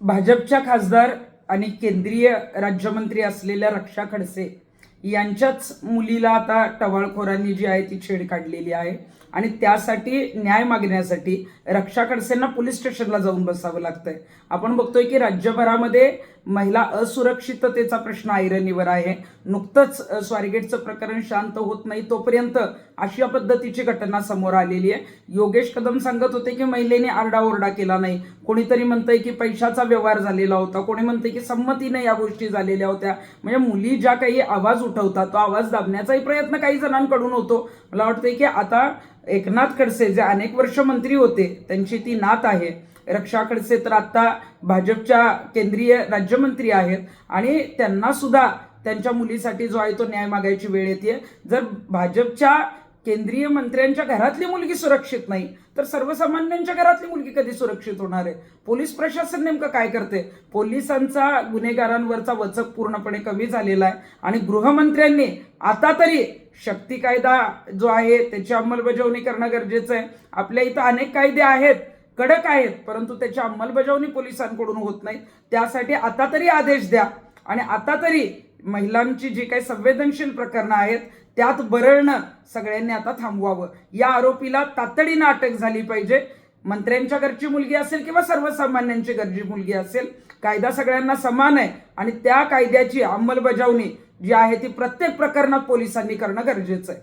भाजपच्या खासदार आणि केंद्रीय राज्यमंत्री असलेल्या रक्षा खडसे यांच्याच मुलीला आता टवाळखोरांनी जी आहे ती छेड काढलेली आहे. आणि त्यासाठी न्याय मागण्यासाठी रक्षा खडसेंना पोलीस स्टेशनला जाऊन बसावं लागतंय. आपण बघतोय की राज्यभरामध्ये महिला असुरक्षिततेचा प्रश्न ऐरणीवर आहे. नुकतंच स्वारगेटचं प्रकरण शांत होत नाही तोपर्यंत अशा पद्धतीची घटना समोर आलेली आहे. योगेश कदम सांगत होते की महिलेने आरडाओरडा केला नाही. कोणीतरी म्हणतंय की पैशाचा व्यवहार झालेला होता. कोणी म्हणतंय की संमतीने या गोष्टी झालेल्या होत्या. म्हणजे मुली ज्या काही आवाज उठवतात. तो आवाज दाबण्याचाही प्रयत्न काही जणांकडून होतो. मला वाटतंय की आता एकनाथ खडसे जे अनेक वर्ष मंत्री होते त्यांची ती नात आहे. रक्षा खडसे तर आता भाजपच्या केंद्रीय राज्यमंत्री आहेत आणि त्यांना सुद्धा त्यांच्या मुलीसाठी जो आहे तो न्याय मागायची वेळ येते जर भाजपच्या केंद्रीय मंत्र्यांच्या घरातली मुलगी सुरक्षित नाही तर सर्वसामान्यांच्या घरातली मुलगी कधी सुरक्षित होणार आहे? पोलीस प्रशासन नेमकं काय करते? पोलिसांचा गुन्हेगारांवरचा वचक पूर्णपणे कमी झालेला आहे आणि गृहमंत्र्यांनी आता तरी शक्ती कायदा जो आहे त्याची अंमलबजावणी करणं गरजेचं आहे. आपल्या इथं अनेक कायदे आहेत कडक आहेत परंतु त्याची अंमलबजावणी पोलिसांकडून होत नाही. त्यासाठी आता तरी आदेश द्या. आणि आता तरी महिलांची जी काही संवेदनशील प्रकरणं आहेत त्यात बरळणं सगळ्यांनी आता थांबवावं. या आरोपीला तातडीनं अटक झाली पाहिजे. मंत्र्यांच्या घरची मुलगी असेल किंवा सर्वसामान्यांची घरची मुलगी असेल कायदा सगळ्यांना समान आहे आणि त्या कायद्याची अंमलबजावणी जी आहे ती प्रत्येक प्रकरणात पोलिसांनी करणं गरजेचं आहे.